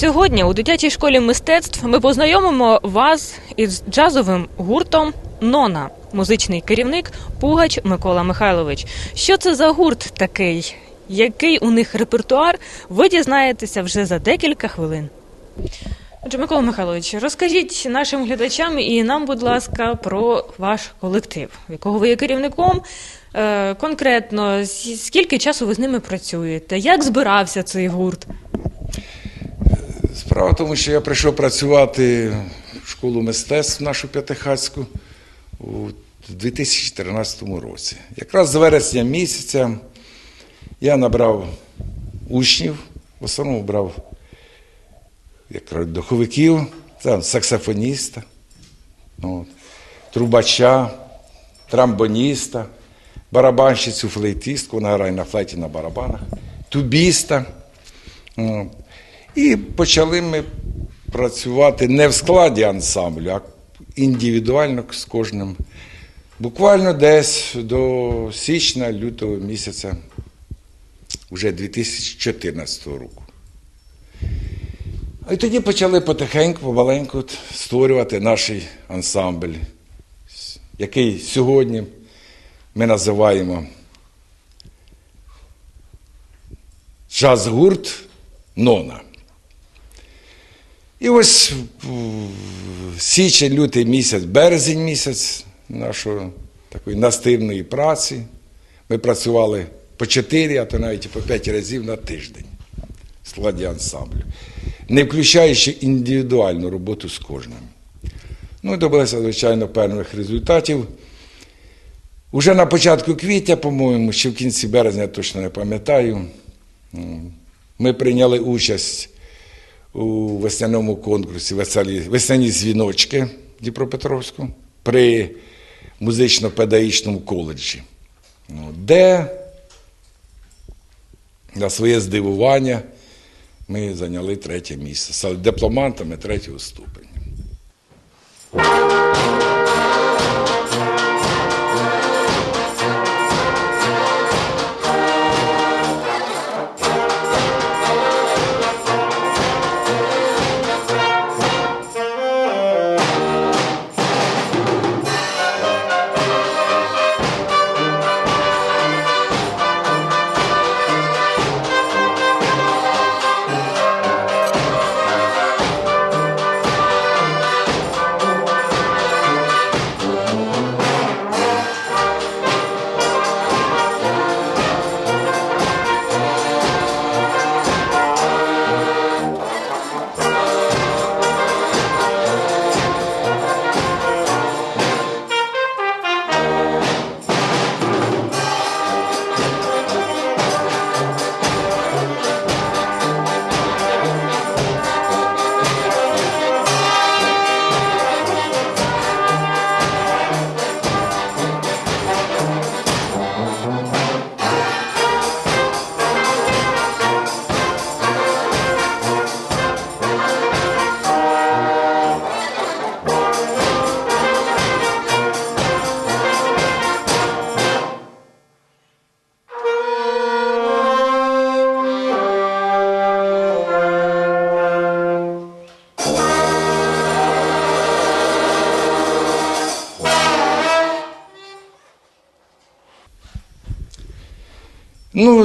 Сьогодні у дитячій школі мистецтв ми познайомимо вас із джазовим гуртом Нона, музичний керівник Пугач Микола Михайлович. Що це за гурт такий? Який у них репертуар? Ви дізнаєтеся вже за декілька хвилин. Отже, Микола Михайлович, розкажіть нашим глядачам і нам, будь ласка, про ваш колектив, якого ви є керівником. Е, конкретно, скільки часу ви з ними працюєте? Як збирався цей гурт? Справа в тому, що я прийшов працювати в школу мистецтв нашу п'ятихатську у 2014 році. Якраз з вересня місяця я набрав учнів, в основному брав як духовиків, там, саксофоніста, от, трубача, трамбоніста, барабанщицю, флейтистку, вона грає на флейті на барабанах, тубіста. От. І почали ми працювати не в складі ансамблю, а індивідуально з кожним. Буквально десь до січня, лютого місяця вже 2014 року. І тоді почали потихеньку, помаленьку створювати наш ансамбль, який сьогодні ми називаємо джаз-гурт Нона. І ось січень, лютий місяць, березень місяць нашої такої настирної праці. Ми працювали по 4, а то навіть по 5 разів на тиждень в складі ансамблю, не включаючи індивідуальну роботу з кожним. Ну добилися, звичайно, певних результатів. Уже на початку квітня, по-моєму, ще в кінці березня, я точно не пам'ятаю, ми прийняли участь у весняному конкурсі «Веселі- весняні дзвіночки Дніпропетровську при музично-педагогічному коледжі, Ну, де на своє здивування ми зайняли третє місце. Стали дипломантами третього ступеня.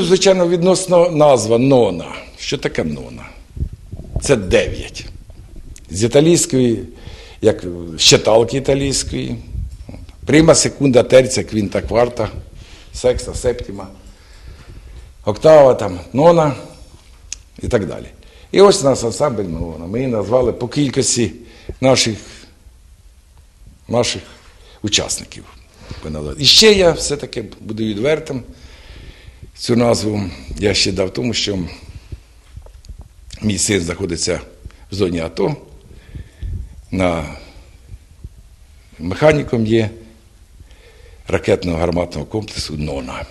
Звичайно, відносно назва Нона. Що таке Нона? Це дев'ять. З італійської, як щиталки італійської. Прима, секунда, терця, квінта, кварта, секста, септіма, октава, там, нона і так далі. І ось нас ансамбль Нона. Ми її назвали по кількості наших, наших учасників. І ще я все-таки буду відвертим. Цю назву я ще дав тому, що мій син знаходиться в зоні АТО, на механіком є ракетного гарматного комплексу НОНА.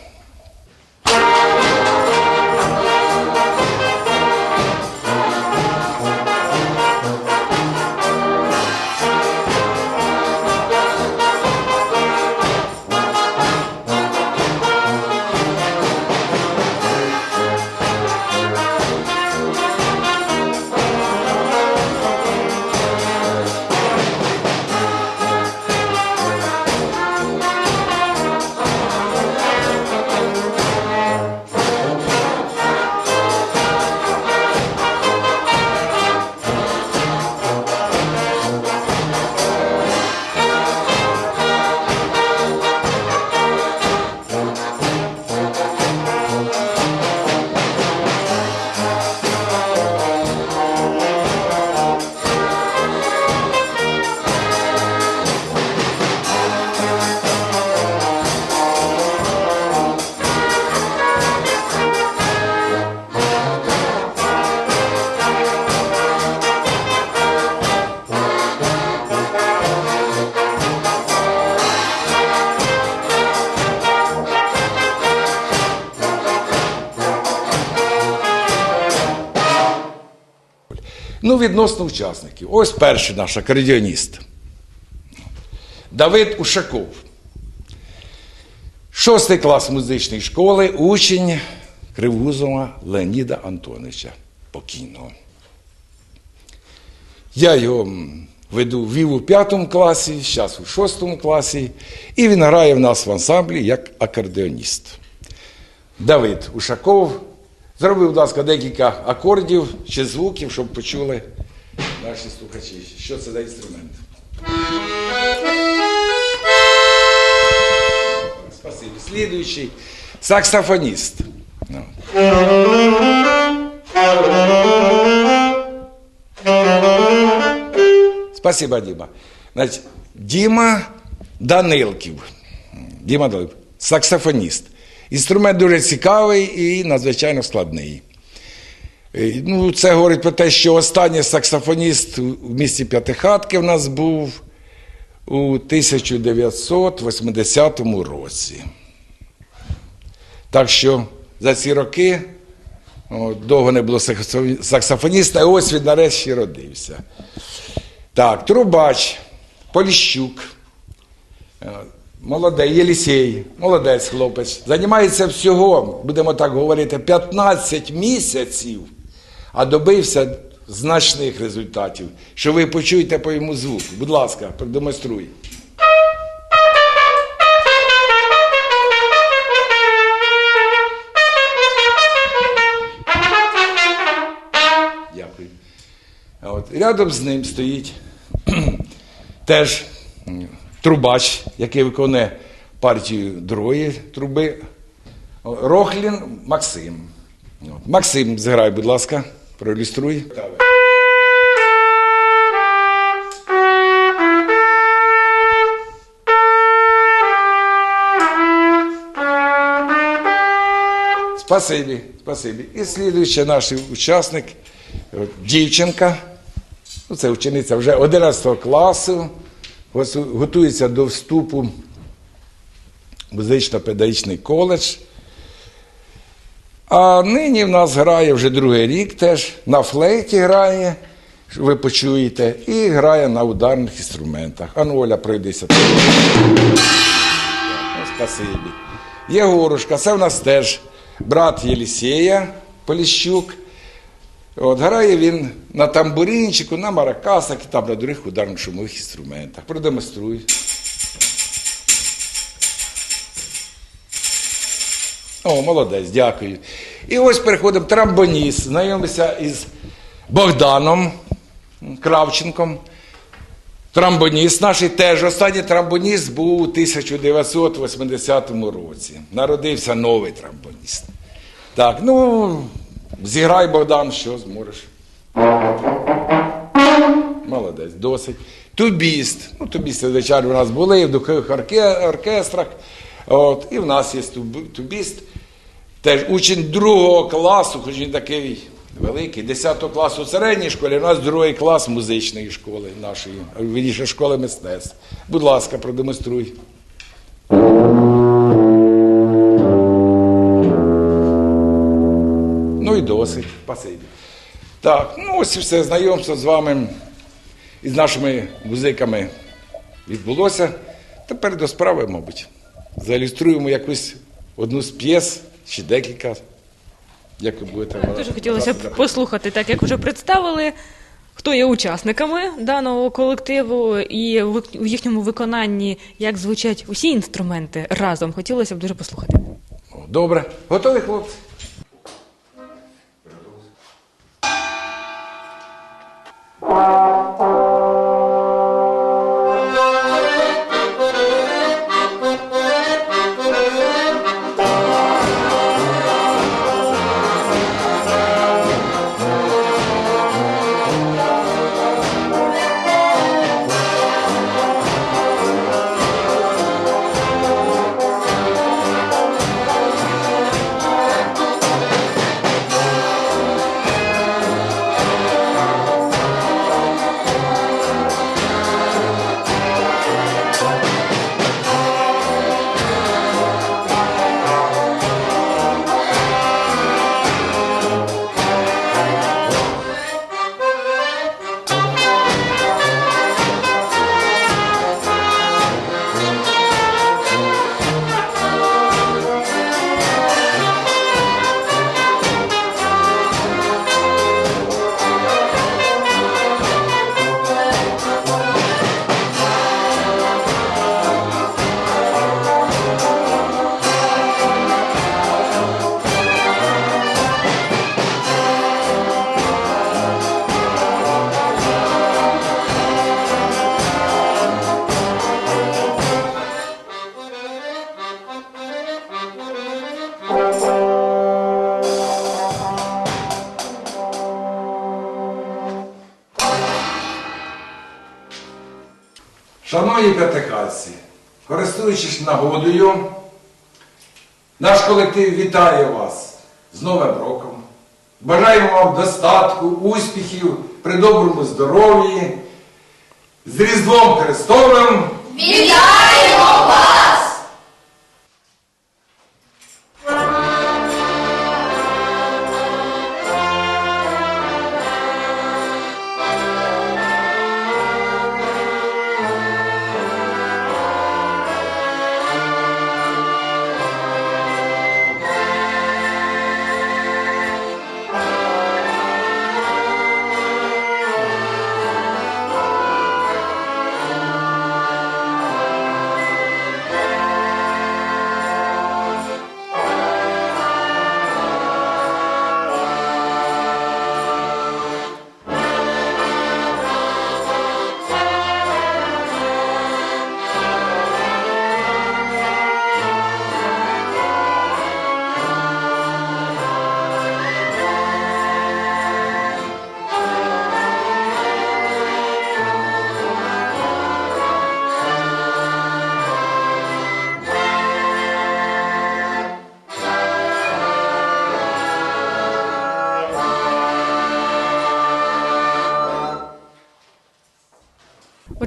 Відносно учасників. Ось перший наш акордіоніст. Давид Ушаков. Шостий клас музичної школи, учень Кривгузова Леоніда Антоновича покійного. Я його веду вів у п'ятому класі, зараз у шостому класі, і він грає в нас в ансамблі як акордеоніст. Давид Ушаков. Зробив, будь ласка, декілька акордів чи звуків, щоб почули наші слухачі, що це за інструмент. Спасибо. Слідуючий саксофоніст. Ну. Спасибо, Діма. Значить, Діма Данилків. Діма Данилків. Саксофоніст. Інструмент дуже цікавий і надзвичайно складний. Е, Ну, це говорить про те, що останній саксофоніст у місті П'ятихатки в нас був у 1980 році. Так що за ці роки о, довго не було саксофоніста, і ось він нарешті родився. Так, Трубач, Поліщук, е, молодий, Єлісей, молодець хлопець. Займається всього, будемо так говорити, 15 місяців, а добився значних результатів. Що ви почуєте по йому звуку. Будь ласка, продемонструй. Дякую. От, рядом з ним стоїть теж трубач, який виконує партію другої труби. Рохлін Максим. Максим, зіграй, будь ласка, проілюструй. Спасибі, спасибі. І слідуючий наш учасник, дівчинка. Ну, це учениця вже 11 класу, готується до вступу в музично-педагогічний коледж. А нині в нас грає вже другий рік теж, на флейті грає, ви почуєте, і грає на ударних інструментах. Ану, Оля, пройдися. Спасибі. Єгорушка, це в нас теж брат Єлісея Поліщук. От, грає він на тамбурінчику, на маракасах і там на других ударних шумових інструментах. Продемонструй. О, молодець, дякую. І ось переходимо трамбоніст. Знайомимося із Богданом Кравченком. Трамбоніст наш теж останній трамбоніст був у 1980 році. Народився новий трамбоніст. Так, ну, зіграй, Богдан, що зможеш. Молодець, досить. Тубіст. Ну, тубісти, звичайно, у нас були в духових орке- оркестрах. От, і в нас є тубіст. Теж учень другого класу, хоч він такий великий, 10 класу в середній школі, у нас другий клас музичної школи нашої, вірніше, школи мистецтв. Будь ласка, продемонструй. Ну і досить. Спасибі. Так, ну ось і все знайомство з вами і з нашими музиками відбулося. Тепер до справи, мабуть. Заілюструємо якусь одну з п'єс чи декілька. Як ви будете Дуже хотілося б послухати, так як вже представили, хто є учасниками даного колективу, і в їхньому виконанні як звучать усі інструменти разом. Хотілося б дуже послухати. Добре. Готові, хлопці? Thank Шановні п'ятикасці, користуючись нагодою, наш колектив вітає вас з Новим роком. Бажаємо вам достатку, успіхів, при доброму здоров'ї, з Різдвом Христовим.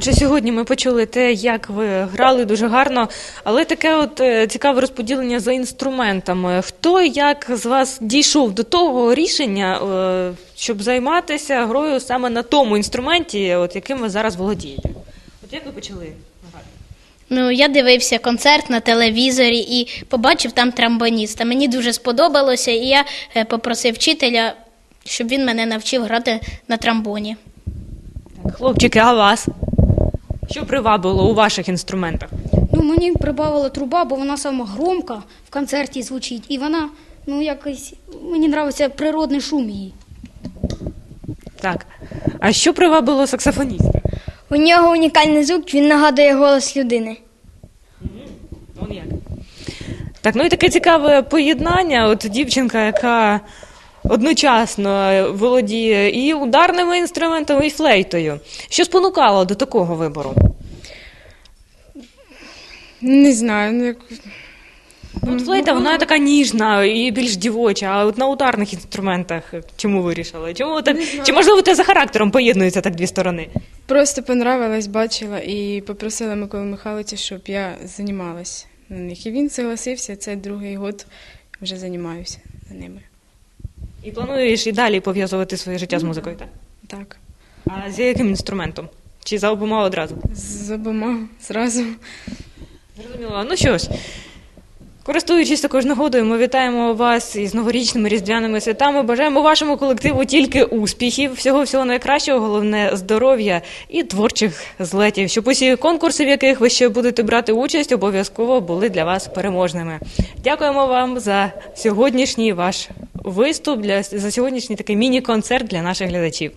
Отже, сьогодні ми почули те, як ви грали дуже гарно, але таке от е, цікаве розподілення за інструментами. Хто як з вас дійшов до того рішення, е, щоб займатися грою саме на тому інструменті, от яким ви зараз володієте? От як ви почали грати? Ну, я дивився концерт на телевізорі і побачив там трамбоніста. Мені дуже сподобалося, і я е, попросив вчителя, щоб він мене навчив грати на трамбоні. Хлопчики, а вас? Що привабило у ваших інструментах? Ну, мені прибавила труба, бо вона сама громка в концерті звучить. І вона, ну, якось, мені подобається природний шум її. Так. А що привабило саксофоніста? У нього унікальний звук, він нагадує голос людини. Он як? Так, ну і таке цікаве поєднання. От дівчинка, яка одночасно володіє і ударними інструментами, і флейтою. Що спонукало до такого вибору? Не знаю, ну як Ну, от флейта, вона така ніжна і більш дівоча, а от на ударних інструментах чому вирішили? Чому так? Чи можливо те за характером поєднуються так дві сторони? просто понравилась, бачила і попросила Миколу Михайловича, щоб я займалась на них. І він согласився, це другий год вже займаюся за ними. І плануєш і далі пов'язувати своє життя з музикою, так? Так. А з яким інструментом? Чи за обома одразу? З обома зразу. Зрозуміло. Ну що ж, користуючись також нагодою, ми вітаємо вас із новорічними різдвяними святами. Бажаємо вашому колективу тільки успіхів, всього всього найкращого, головне здоров'я і творчих злетів, щоб усі конкурси, в яких ви ще будете брати участь, обов'язково були для вас переможними. Дякуємо вам за сьогоднішній ваш виступ, для за сьогоднішній такий міні-концерт для наших глядачів.